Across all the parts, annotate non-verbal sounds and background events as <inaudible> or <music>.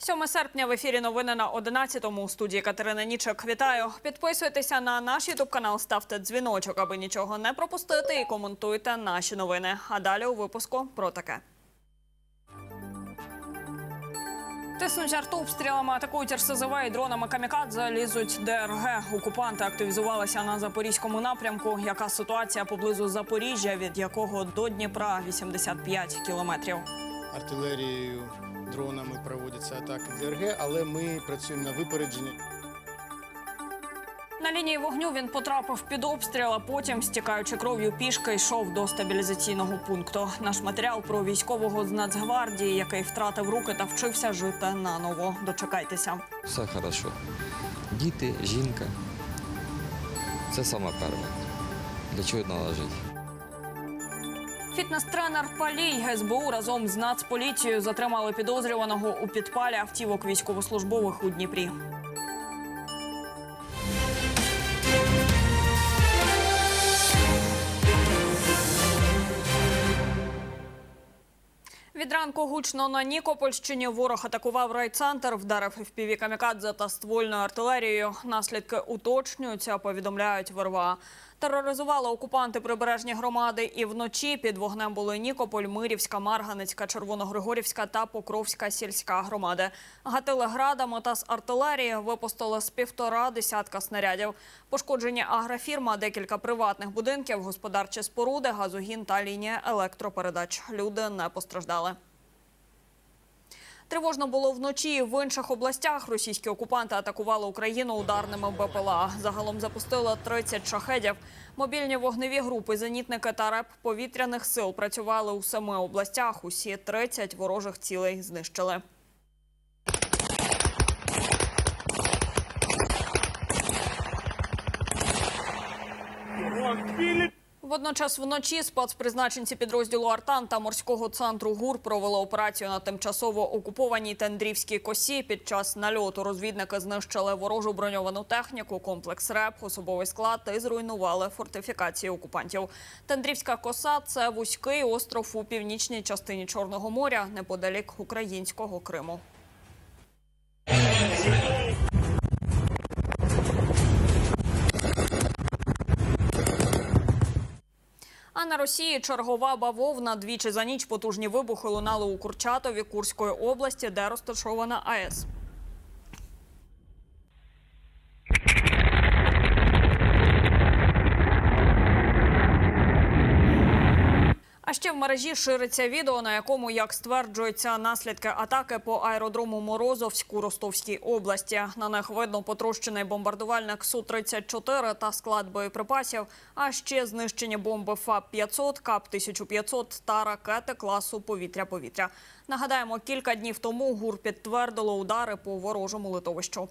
7 серпня в ефірі новини на 11-му у студії Катерина Нічок. Вітаю. Підписуйтеся на наш ютуб канал, ставте дзвіночок, аби нічого не пропустити, і коментуйте наші новини. А далі у випуску про таке. Тиснуть артобстрілами, атакують РСЗВ і дронами камікадзе, лізуть ДРГ. Окупанти активізувалися на запорізькому напрямку. Яка ситуація поблизу Запоріжжя, від якого до Дніпра 85 кілометрів? артилерією, дронами проводяться атаки ДРГ, але ми працюємо на випередження. На лінії вогню він потрапив під обстріл, а потім, стікаючи кров'ю пішки, йшов до стабілізаційного пункту. Наш матеріал про військового з Нацгвардії, який втратив руки та вчився жити наново. Дочекайтеся. Все хорошо. Діти, жінка. Це саме перше. Для чого треба жити? Фітнес-тренер Палій СБУ разом з Нацполіцією затримали підозрюваного у підпалі автівок військовослужбових у Дніпрі. Від ранку гучно на Нікопольщині ворог атакував райцентр, вдарив FPV камікадзе та ствольною артилерією. Наслідки уточнюються, повідомляють в РВА. Тероризували окупанти прибережні громади і вночі під вогнем були Нікополь, Мирівська, Марганецька, Червоногригорівська та Покровська сільська громади. Гатили градами та з артилерії випустили з півтора десятка снарядів. Пошкоджені агрофірма, декілька приватних будинків, господарчі споруди, газогін та лінія електропередач. Люди не постраждали. Тривожно було вночі в інших областях. Російські окупанти атакували Україну ударними БПЛА. Загалом запустили 30 шахедів. Мобільні вогневі групи, зенітники та реп повітряних сил працювали у семи областях. Усі 30 ворожих цілей знищили. Водночас вночі спецпризначенці підрозділу Артан та морського центру ГУР провели операцію на тимчасово окупованій Тендрівській косі. Під час нальоту розвідники знищили ворожу броньовану техніку, комплекс РЕП, особовий склад і зруйнували фортифікації окупантів. Тендрівська коса це вузький остров у північній частині Чорного моря, неподалік українського Криму. На Росії чергова бавовна двічі за ніч потужні вибухи лунали у Курчатові Курської області, де розташована АЕС. А ще в мережі шириться відео, на якому, як стверджується, наслідки атаки по аеродрому Морозовськ у Ростовській області. На них видно потрощений бомбардувальник Су-34 та склад боєприпасів, а ще знищені бомби ФАП-500, КАП-1500 та ракети класу повітря-повітря. Нагадаємо, кілька днів тому ГУР підтвердило удари по ворожому литовищу.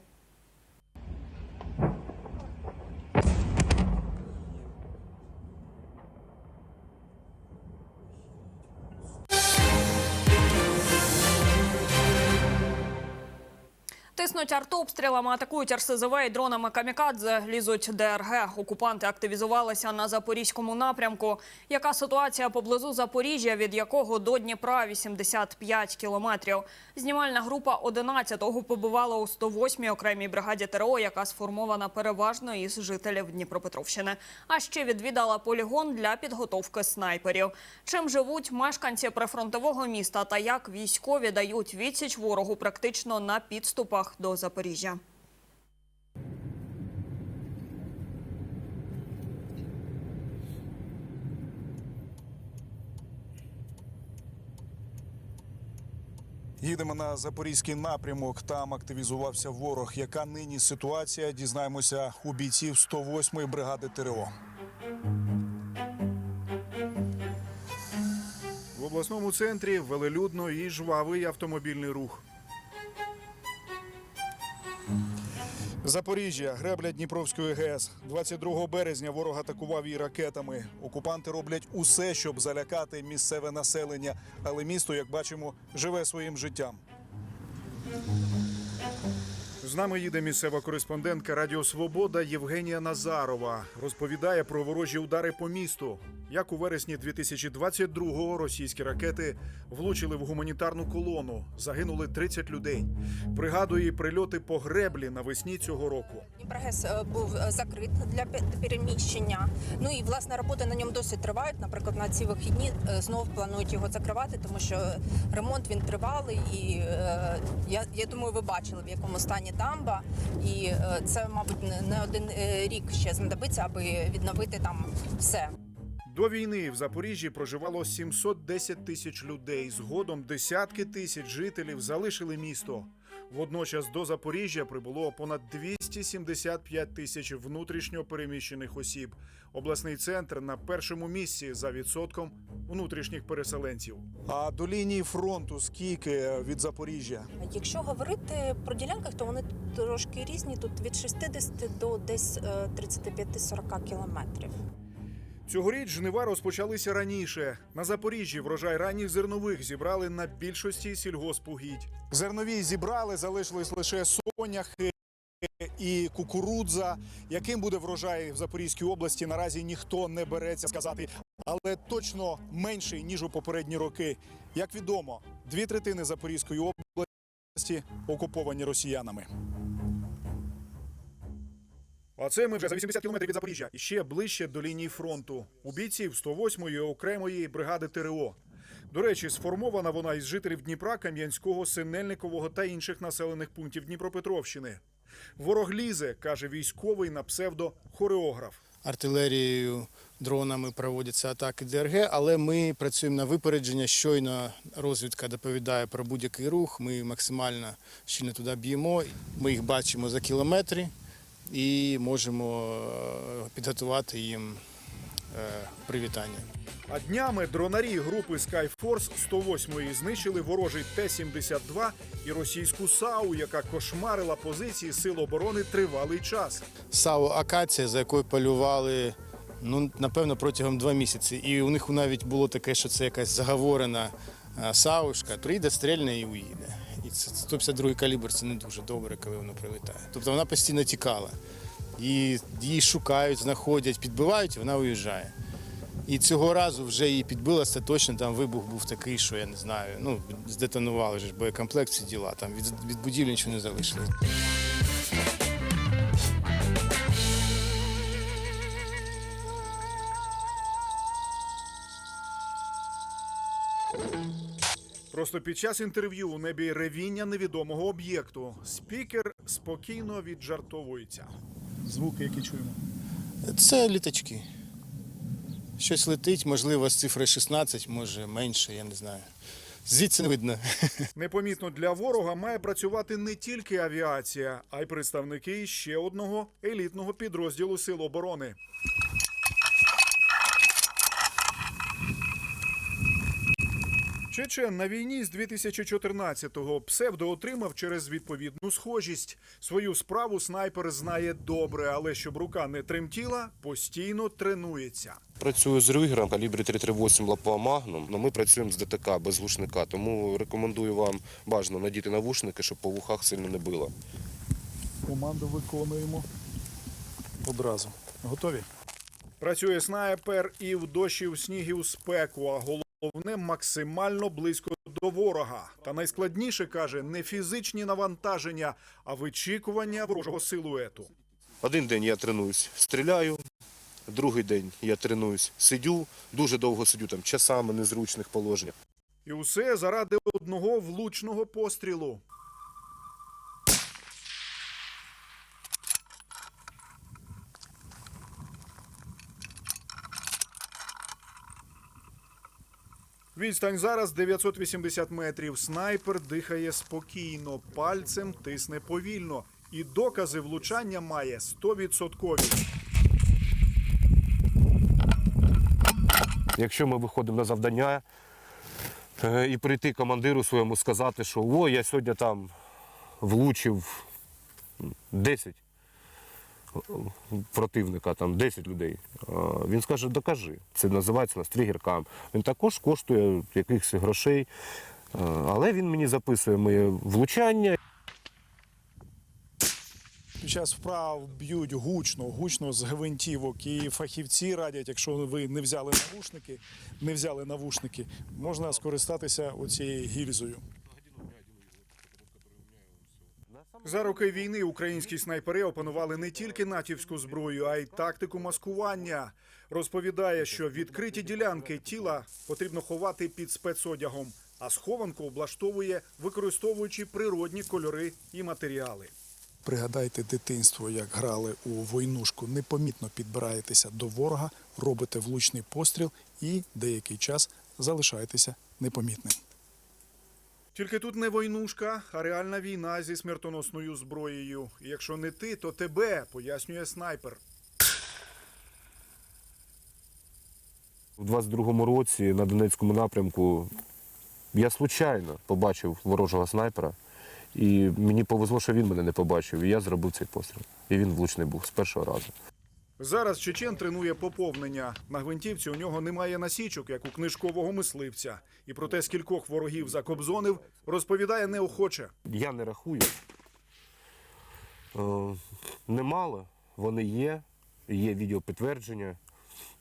Тиснуть артобстрілами, атакують РСЗВ і дронами камікадзе, лізуть ДРГ. Окупанти активізувалися на запорізькому напрямку. Яка ситуація поблизу Запоріжжя, від якого до Дніпра 85 кілометрів? Знімальна група 11-го побувала у 108-й окремій бригаді ТРО, яка сформована переважно із жителів Дніпропетровщини. А ще відвідала полігон для підготовки снайперів. Чим живуть мешканці прифронтового міста та як військові дають відсіч ворогу практично на підступах до Запоріжжя. Їдемо на запорізький напрямок. Там активізувався ворог. Яка нині ситуація? Дізнаємося у бійців 108-ї бригади ТРО. В обласному центрі велелюдно і жвавий автомобільний рух. Запоріжжя, гребля Дніпровської ГЕС. 22 березня ворог атакував її ракетами. Окупанти роблять усе, щоб залякати місцеве населення, але місто, як бачимо, живе своїм життям. З нами їде місцева кореспондентка Радіо Свобода Євгенія Назарова. Розповідає про ворожі удари по місту. Як у вересні 2022-го російські ракети влучили в гуманітарну колону. Загинули 30 людей. Пригадує прильоти по греблі навесні цього року. Дніпрогес е, був е, закрит для пе- переміщення. Ну і власне роботи на ньому досить тривають. Наприклад, на ці вихідні е, знов планують його закривати, тому що ремонт він тривалий. І я, я думаю, ви бачили в якому стані дамба. І це, мабуть, не- один рік ще знадобиться, аби відновити там все. До війни в Запоріжжі проживало 710 тисяч людей. Згодом десятки тисяч жителів залишили місто. Водночас до Запоріжжя прибуло понад 275 тисяч внутрішньо переміщених осіб. Обласний центр на першому місці за відсотком внутрішніх переселенців. А до лінії фронту скільки від Запоріжжя? Якщо говорити про ділянках, то вони трошки різні. Тут від 60 до десь е, 35-40 кілометрів. Цьогоріч жнива розпочалися раніше. На Запоріжжі врожай ранніх зернових зібрали на більшості сільгоспугідь. Зернові зібрали, залишились лише соняхи і кукурудза. Яким буде врожай в Запорізькій області, наразі ніхто не береться сказати, але точно менший ніж у попередні роки. Як відомо, дві третини Запорізької області окуповані росіянами. А це ми вже за 80 кілометрів від Запоріжжя і ще ближче до лінії фронту. У бійців 108-ї окремої бригади ТРО. До речі, сформована вона із жителів Дніпра, Кам'янського, Синельникового та інших населених пунктів Дніпропетровщини. Ворог лізе, каже військовий на псевдо хореограф. Артилерією, дронами проводяться атаки ДРГ, але ми працюємо на випередження. Щойно розвідка доповідає про будь-який рух. Ми максимально щільно туди б'ємо. Ми їх бачимо за кілометри і можемо е, підготувати їм е, привітання. А днями дронарі групи Skyforce 108-ї знищили ворожий Т-72 і російську САУ, яка кошмарила позиції сил оборони тривалий час. САУ Акація, за якою полювали ну, напевно, протягом два місяці. І у них навіть було таке, що це якась заговорена е, саушка. Прийде, стрельне і уїде. І це 152 калібр це не дуже добре, коли воно прилітає. Тобто вона постійно тікала. Її, її шукають, знаходять, підбивають, і вона уїжджає. І цього разу вже її підбили остаточно, там вибух був такий, що я не знаю. Ну, здетонували ж боєкомплект, всі діла. Там від, від будівлі нічого не залишилось. Просто під час інтерв'ю у небі ревіння невідомого об'єкту. Спікер спокійно віджартовується. Звуки, які чуємо. Це літачки. Щось летить, можливо, з цифри 16, може менше, я не знаю. Звідси не видно. <laughs> Непомітно для ворога має працювати не тільки авіація, а й представники ще одного елітного підрозділу Сил оборони. Чечен на війні з 2014-го псевдо отримав через відповідну схожість. Свою справу снайпер знає добре, але щоб рука не тремтіла, постійно тренується. Працюю з Рюгером калібрі 338 лапа Магнум, але ми працюємо з ДТК без глушника, тому рекомендую вам бажано надіти навушники, щоб по вухах сильно не било. Команду виконуємо одразу. Готові? Працює снайпер і в дощі, в сніг, і спеку, а головне максимально близько до ворога. Та найскладніше каже не фізичні навантаження, а вичікування ворожого силуету. Один день я тренуюсь, стріляю, другий день я тренуюсь, сидю, дуже довго сидю, там часами незручних положеннях. І усе заради одного влучного пострілу. Відстань зараз 980 метрів. Снайпер дихає спокійно, пальцем тисне повільно. І докази влучання має 100%. Якщо ми виходимо на завдання е, і прийти командиру своєму сказати, що о, я сьогодні там влучив 10 противника, там 10 людей. Він скаже, докажи. Це називається нас тригеркам. Він також коштує якихось грошей, але він мені записує моє влучання. Під час вправ б'ють гучно, гучно з гвинтівок. І фахівці радять, якщо ви не взяли навушники, не взяли навушники, можна скористатися оцією гільзою. За роки війни українські снайпери опанували не тільки натівську зброю, а й тактику маскування. Розповідає, що відкриті ділянки тіла потрібно ховати під спецодягом, а схованку облаштовує, використовуючи природні кольори і матеріали. Пригадайте дитинство, як грали у войнушку, непомітно підбираєтеся до ворога, робите влучний постріл і деякий час залишаєтеся непомітним. Тільки тут не войнушка, а реальна війна зі смертоносною зброєю. І якщо не ти, то тебе, пояснює снайпер. У 22-му році на Донецькому напрямку я случайно побачив ворожого снайпера, і мені повезло, що він мене не побачив, і я зробив цей постріл. І він влучний був з першого разу. Зараз Чечен тренує поповнення. На гвинтівці у нього немає насічок, як у книжкового мисливця. І про те, скількох ворогів закобзонив, розповідає неохоче. Я не рахую. Е, Немало. Вони є, є відеопідтвердження,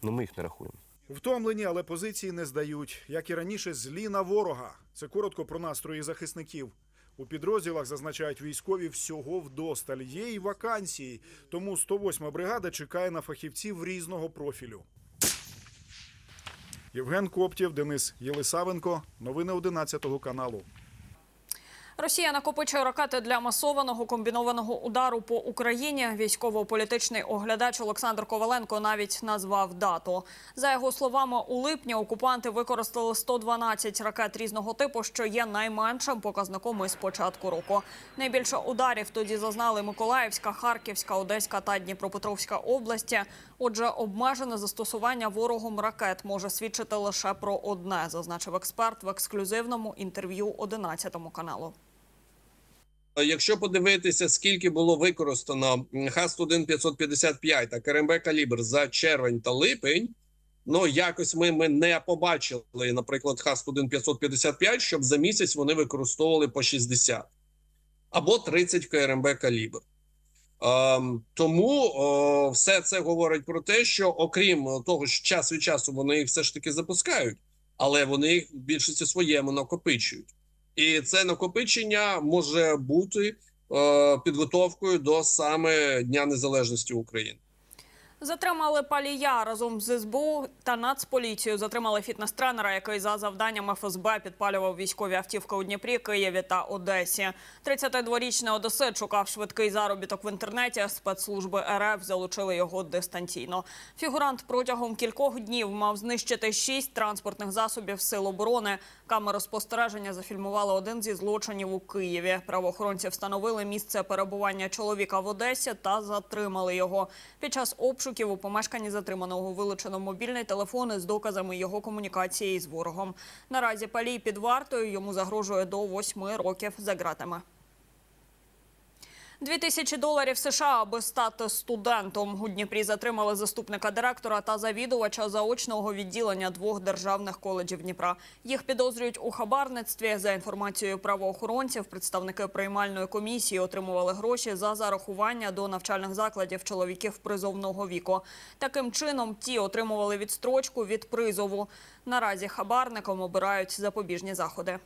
але ми їх не рахуємо. Втомлені, але позиції не здають. Як і раніше, злі на ворога. Це коротко про настрої захисників. У підрозділах зазначають військові всього вдосталь. Є і вакансії. Тому 108-ма бригада чекає на фахівців різного профілю. Євген Коптєв, Денис Єлисавенко. Новини 11 каналу. Росія накопичує ракети для масованого комбінованого удару по Україні. Військово-політичний оглядач Олександр Коваленко навіть назвав дату. За його словами, у липні окупанти використали 112 ракет різного типу, що є найменшим показником із початку року. Найбільше ударів тоді зазнали Миколаївська, Харківська, Одеська та Дніпропетровська області. Отже, обмежене застосування ворогом ракет може свідчити лише про одне, зазначив експерт в ексклюзивному інтерв'ю 11 каналу. Якщо подивитися, скільки було використано Х-1 555 та КРМБ «Калібр» за червень та липень, ну якось ми, ми не побачили, наприклад, Х-1 555, щоб за місяць вони використовували по 60 або 30 КРМБ «Калібр». Ем, тому о, все це говорить про те, що окрім того, що час від часу вони їх все ж таки запускають, але вони їх в більшості своєму накопичують. І це накопичення може бути е, підготовкою до саме Дня Незалежності України. Затримали палія разом з СБУ та Нацполіцією. Затримали фітнес-тренера, який за завданням ФСБ підпалював військові автівки у Дніпрі, Києві та Одесі. 32-річний одесит шукав швидкий заробіток в інтернеті. Спецслужби РФ залучили його дистанційно. Фігурант протягом кількох днів мав знищити шість транспортних засобів сил оборони. Камери спостереження зафільмували один зі злочинів у Києві. Правоохоронці встановили місце перебування чоловіка в Одесі та затримали його. Під час обшуків у помешканні затриманого вилучено мобільний телефон із доказами його комунікації з ворогом. Наразі палій під вартою йому загрожує до восьми років за ґратами. Дві тисячі доларів США, аби стати студентом. У Дніпрі затримали заступника директора та завідувача заочного відділення двох державних коледжів Дніпра. Їх підозрюють у хабарництві. За інформацією правоохоронців, представники приймальної комісії отримували гроші за зарахування до навчальних закладів чоловіків призовного віку. Таким чином, ті отримували відстрочку від призову. Наразі хабарникам обирають запобіжні заходи.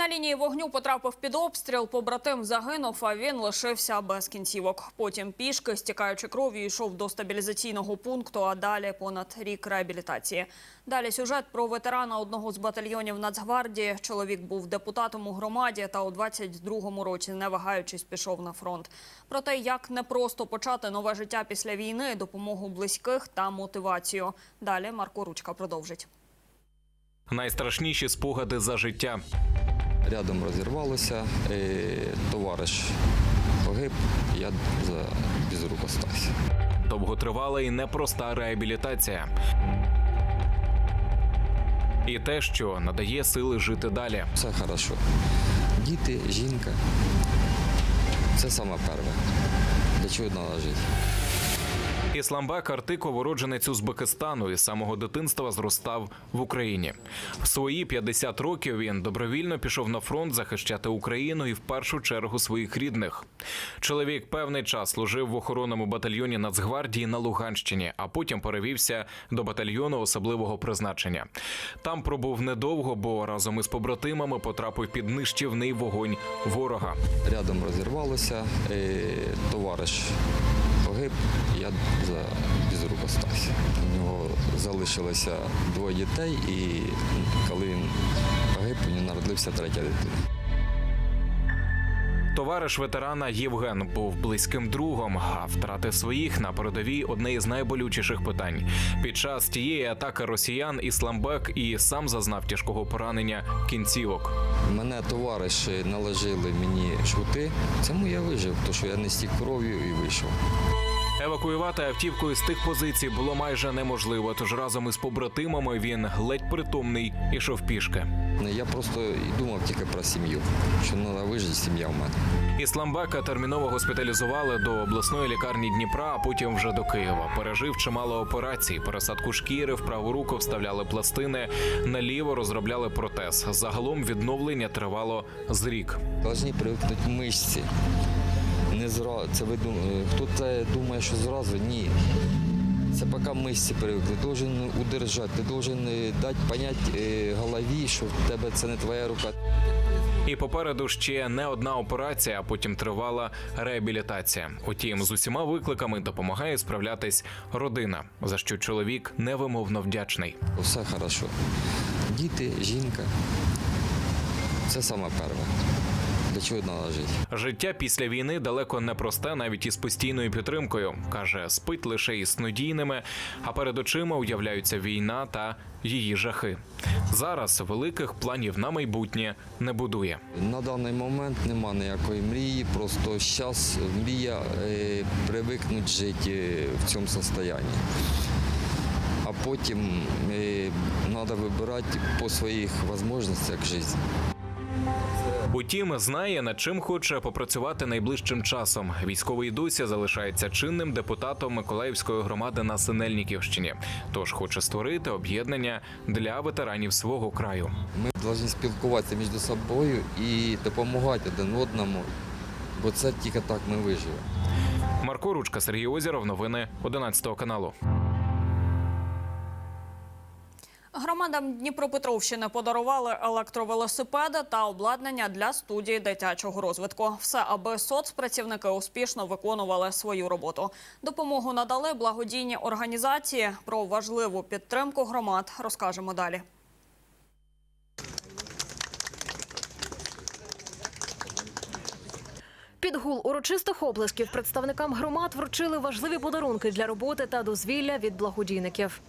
На лінії вогню потрапив під обстріл. Побратим загинув, а він лишився без кінцівок. Потім пішки, стікаючи кров'ю, йшов до стабілізаційного пункту, а далі понад рік реабілітації. Далі сюжет про ветерана одного з батальйонів Нацгвардії. Чоловік був депутатом у громаді та у 22-му році, не вагаючись, пішов на фронт. Про те, як непросто почати нове життя після війни, допомогу близьких та мотивацію. Далі Марко Ручка продовжить. Найстрашніші спогади за життя. Рядом розірвалося, товариш погиб, я без рук остався. Довготривала і непроста реабілітація. І те, що надає сили жити далі. Все хорошо. Діти, жінка. Це саме перше. Для чого треба жити? Ісламбек Артико, уродженець Узбекистану і з самого дитинства зростав в Україні. В свої 50 років він добровільно пішов на фронт захищати Україну і в першу чергу своїх рідних. Чоловік певний час служив в охоронному батальйоні Нацгвардії на Луганщині, а потім перевівся до батальйону особливого призначення. Там пробув недовго, бо разом із побратимами потрапив під нищівний вогонь ворога. Рядом розірвалося, е, товариш погиб, я за без рук остався. У нього залишилося двоє дітей, і коли він погиб, у нього народився третя дитина. Товариш ветерана Євген був близьким другом, а втрати своїх на передовій одне із найболючіших питань. Під час тієї атаки росіян Ісламбек і сам зазнав тяжкого поранення кінцівок. Мене товариші наложили мені шути, цьому я вижив, тому що я не стік кров'ю і вийшов. Евакуювати автівку із тих позицій було майже неможливо. Тож разом із побратимами він ледь притомний ішов пішки. Я просто і думав тільки про сім'ю, що треба вижити сім'я в мене. Ісламбека терміново госпіталізували до обласної лікарні Дніпра, а потім вже до Києва. Пережив чимало операцій, пересадку шкіри, в праву руку вставляли пластини, наліво розробляли протез. Загалом відновлення тривало з рік. Должні привикнути мишці. Не зра... це ви дум... е, Хто це думає, що зразу? Ні. Це поки мишці привикли. Ти должен удержати, ти должен е, дати понять е, голові, що в тебе це не твоя рука. І попереду ще не одна операція, а потім тривала реабілітація. Утім, з усіма викликами допомагає справлятись родина, за що чоловік невимовно вдячний. Все хорошо. Діти, жінка. Це саме перше. Для треба жити? Життя після війни далеко не просте, навіть із постійною підтримкою. каже, спить лише із снодійними, а перед очима уявляються війна та її жахи. Зараз великих планів на майбутнє не будує. На даний момент нема ніякої мрії, просто зараз мрія е, привикнути жити в цьому стані. А потім треба вибирати по своїх можливостях життя. Утім, знає над чим хоче попрацювати найближчим часом. Військовий досі залишається чинним депутатом Миколаївської громади на Синельниківщині. Тож хоче створити об'єднання для ветеранів свого краю. Ми повинні спілкуватися між собою і допомагати один одному, бо це тільки так ми виживемо. Марко Ручка, Сергій Озіров. Новини 11 каналу. Громадам Дніпропетровщини подарували електровелосипеди та обладнання для студії дитячого розвитку. Все, аби соцпрацівники успішно виконували свою роботу. Допомогу надали благодійні організації. Про важливу підтримку громад розкажемо далі. Під гул урочистих облисків представникам громад вручили важливі подарунки для роботи та дозвілля від благодійників.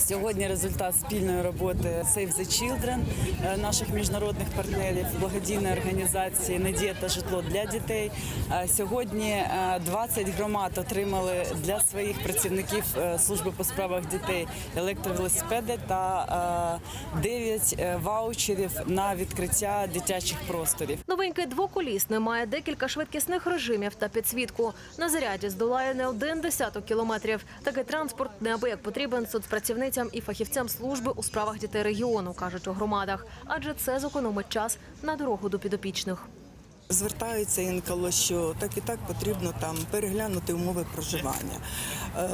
Сьогодні результат спільної роботи Save the Children, е, наших міжнародних партнерів, благодійної організації Надія та житло для дітей. Е, Сьогодні е, 20 громад отримали для своїх працівників е, служби по справах дітей електровелосипеди та 9 ваучерів на відкриття дитячих просторів. Новенький двоколісний має декілька швидкісних режимів та підсвітку. На заряді здолає не один десяток кілометрів. Такий транспорт неабияк потрібен соцпрацівницям і фахівцям служби у справах дітей регіону, кажуть у громадах, адже це зекономить час на дорогу до підопічних. Звертаються інколи, що так і так потрібно там переглянути умови проживання, е,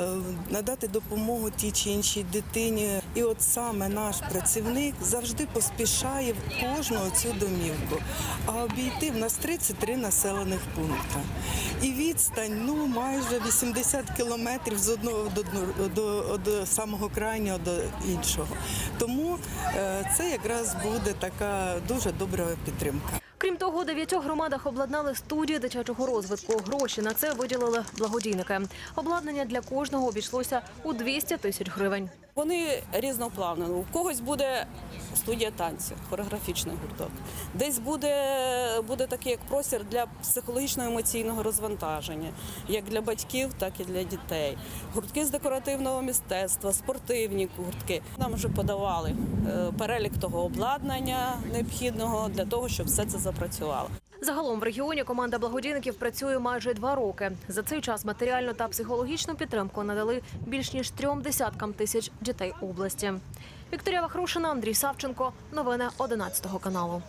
надати допомогу тій чи іншій дитині. І от саме наш працівник завжди поспішає в кожну цю домівку. А обійти в нас 33 населених пункти. І відстань ну майже 80 кілометрів з одного до, до, до самого крайнього до іншого. Тому е, це якраз буде така дуже добра підтримка. Крім того, дев'ятьох громадах обладнали студії дитячого розвитку. Гроші на це виділили благодійники. Обладнання для кожного обійшлося у 200 тисяч гривень. Вони різноплавні. У когось буде студія танців, хореографічний гурток. Десь буде, буде такий як простір для психологічно-емоційного розвантаження, як для батьків, так і для дітей. Гуртки з декоративного мистецтва, спортивні гуртки. Нам вже подавали е, перелік того обладнання необхідного для того, щоб все це запрацювало. Загалом в регіоні команда благодійників працює майже два роки. За цей час матеріальну та психологічну підтримку надали більш ніж трьом десяткам тисяч дітей області. Вікторія Вахрушина, Андрій Савченко. Новини 11 каналу.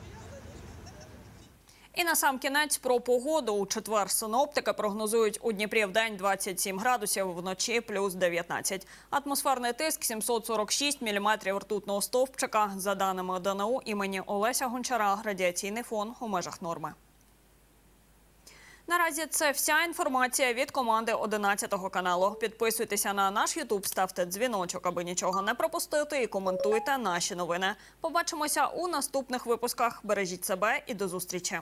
І на сам кінець про погоду. У четвер синоптики прогнозують у Дніпрі в день 27 градусів, вночі плюс 19. Атмосферний тиск 746 міліметрів ртутного стовпчика. За даними ДНУ імені Олеся Гончара, радіаційний фон у межах норми. Наразі це вся інформація від команди 11 каналу. Підписуйтеся на наш Ютуб, ставте дзвіночок, аби нічого не пропустити, і коментуйте наші новини. Побачимося у наступних випусках. Бережіть себе і до зустрічі.